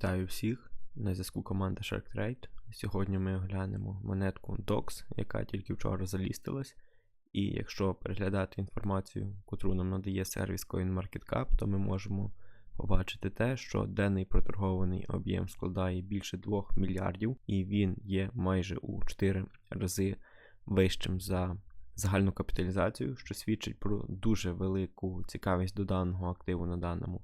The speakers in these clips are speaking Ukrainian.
Вітаю всіх! На зв'язку команда Shark Trade. Сьогодні ми оглянемо монетку DOX, яка тільки вчора залістилась. І якщо переглядати інформацію, яку нам надає сервіс CoinMarketCap, то ми можемо побачити те, що денний проторгований об'єм складає більше 2 мільярдів, і він є майже у 4 рази вищим за загальну капіталізацію, що свідчить про дуже велику цікавість до даного активу на даному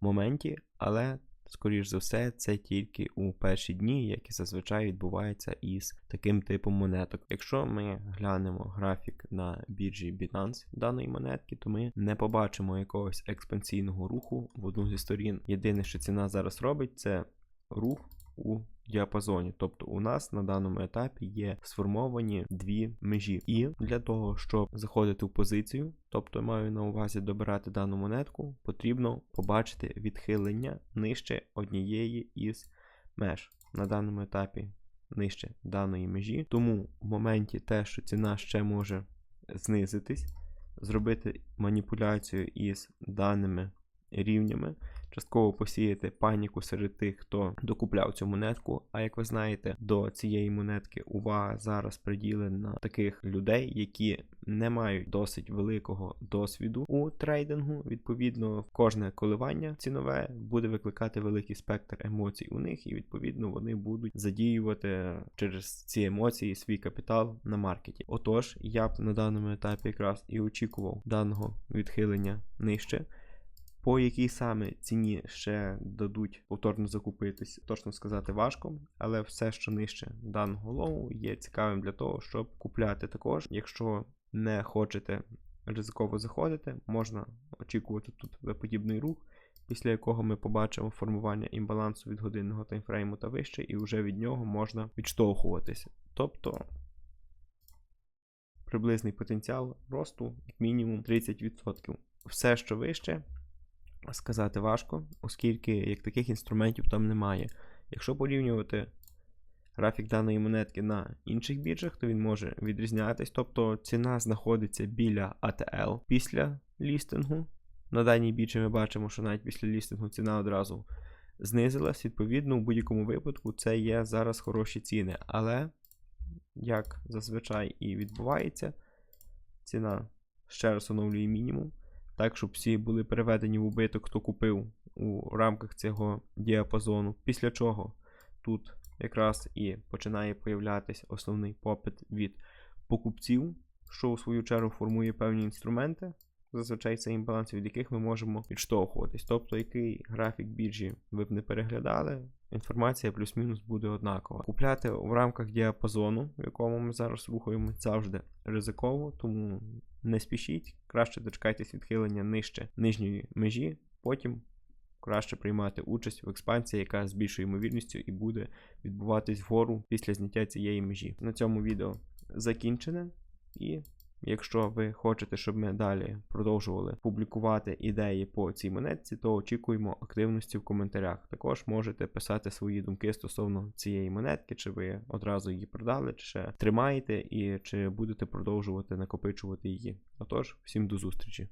моменті, але скоріш за все, це тільки у перші дні, як і зазвичай відбувається із таким типом монеток. Якщо ми глянемо графік на біржі Binance даної монетки, то ми не побачимо якогось експансійного руху в одну зі сторін. Єдине, що ціна зараз робить, це рух у діапазоні. Тобто у нас на даному етапі є сформовані дві межі. І для того, щоб заходити в позицію, тобто маю на увазі добирати дану монетку, потрібно побачити відхилення нижче однієї із меж на даному етапі нижче даної межі. Тому в моменті те, що ціна ще може знизитись, зробити маніпуляцію із даними рівнями частково посіяти паніку серед тих, хто докупляв цю монетку. А як ви знаєте, до цієї монетки увага зараз приділена таких людей, які не мають досить великого досвіду у трейдингу. Відповідно, кожне коливання цінове буде викликати великий спектр емоцій у них, і відповідно вони будуть задіювати через ці емоції свій капітал на маркеті. Отож, я б на даному етапі якраз і очікував даного відхилення нижче. По якій саме ціні ще дадуть повторно закупитись, точно сказати важко, але все, що нижче даного лоу, є цікавим для того, щоб купляти також. Якщо не хочете ризиково заходити, можна очікувати тут подібний рух, після якого ми побачимо формування імбалансу від годинного таймфрейму та вище, і вже від нього можна відштовхуватися. Тобто приблизний потенціал росту як мінімум 30%. Все, що вище сказати важко, оскільки як таких інструментів там немає. Якщо порівнювати графік даної монетки на інших біржах, то він може відрізнятись. Тобто ціна знаходиться біля ATL після лістингу. На даній біржі ми бачимо, що навіть після лістингу ціна одразу знизилась. Відповідно, у будь-якому випадку це є зараз хороші ціни. Але, як зазвичай і відбувається, ціна ще раз оновлює мінімум так, щоб всі були переведені в убиток, хто купив у рамках цього діапазону. Після чого тут якраз і починає появлятися основний попит від покупців, що у свою чергу формує певні інструменти. Зазвичай це імбаланс, від яких ми можемо відштовхуватись. Тобто, який графік біржі ви б не переглядали, інформація плюс-мінус буде однакова. Купляти в рамках діапазону, в якому ми зараз рухаємо, завжди ризиково, тому не спішіть, краще дочекайтесь відхилення нижче нижньої межі, потім краще приймати участь в експансії, яка з більшою ймовірністю і буде відбуватись вгору після зняття цієї межі. На цьому відео закінчене і. Якщо ви хочете, щоб ми далі продовжували публікувати ідеї по цій монетці, то очікуємо активності в коментарях. Також можете писати свої думки стосовно цієї монетки, чи ви одразу її продали, чи ще тримаєте, і чи будете продовжувати накопичувати її. Отож, всім до зустрічі.